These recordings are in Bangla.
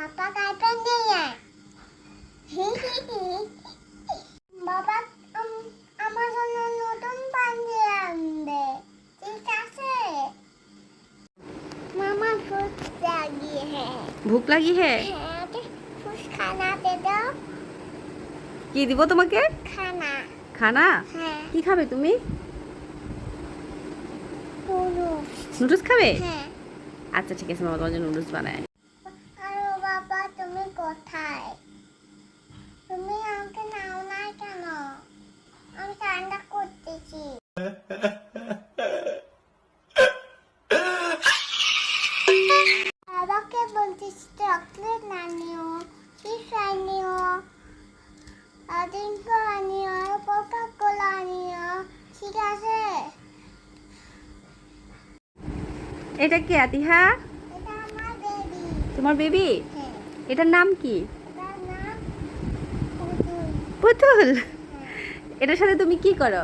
পাপা কাইপেন নিয়ে বাবা আম- আমার জন্য নতুন পাঞ্জি আনবে। ঠিক আছে? মামা ফুট লাগিয়ে হ্যাঁ ভুক লাগি হ্যাঁ ফুস খানা দে দাও। কি দিব তোমাকে? খানা। খানা? হ্যাঁ। কি খাবে তুমি? নুডলস খাবে? হ্যাঁ। আচ্ছা ঠিক আছে মামা তোমার জন্য নুডলস বানায়। কোথায়? তুমি আমাকে নাও না কেন? আমি ঠান্ডা করতেছি। বাবাকে বলতেছি চকলেট না নিও পিফাই নিও ডিঙ্কো আনিও কোকা কোলা আনিও ঠিক আছে? এটা কি আতিহা? এটা আমার বেবি তোমার বেবি এটার নাম কি? পুতুল। এটার সাথে তুমি কি করো?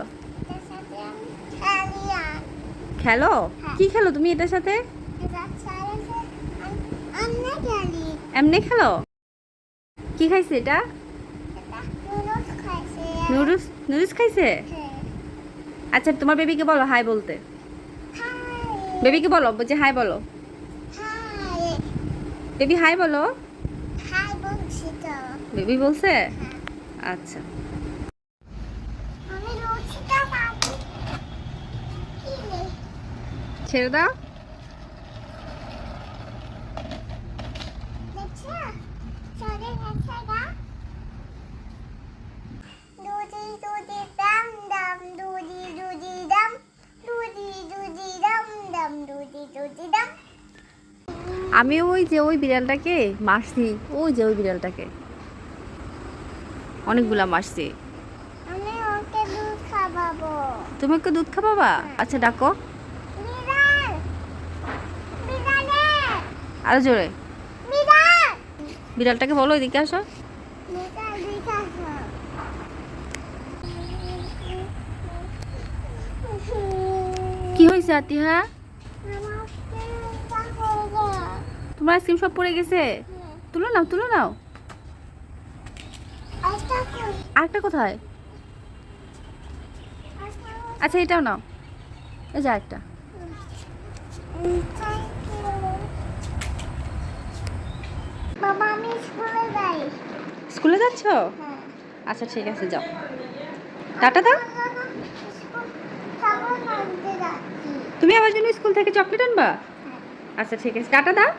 খেলি? হ্যাঁ। কি খেলো তুমি এটার সাথে? এমনি খেলো? কি খাইছে এটা? Noodles noodles? খাইছে? হ্যাঁ। আচ্ছা তোমার বেবিকে বলো হাই বলতে। বেবিকে বলো যে হাই বলো। বেবি হাই বলো। বেবি বলছে? আচ্ছা। ছেড়ে দাও। আমি ওই যে ওই বিড়ালটাকে মারছি ওই যে ওই বিড়ালটাকে। অনেকগুলা মারছি। তুমি ওকে দুধ খাবাবা আচ্ছা ডাকো। আরও জোরে। বিড়ালটাকে বলো এদিকে আসো। কি হয়েছে আতিহা? তোমার আইসক্রিম সব পড়ে গেছে? তুলো নাও তুলো নাও। আরেকটা কোথায়? আচ্ছা এটাও নাও। এই যে আরেকটা। স্কুলে যাচ্ছ? হ্যাঁ। আচ্ছা ঠিক আছে যাও। টাটা দাও। তুমি আমার জন্য স্কুল থেকে চকলেট আনবা? হ্যাঁ। আচ্ছা ঠিক আছে। টাটা দাও।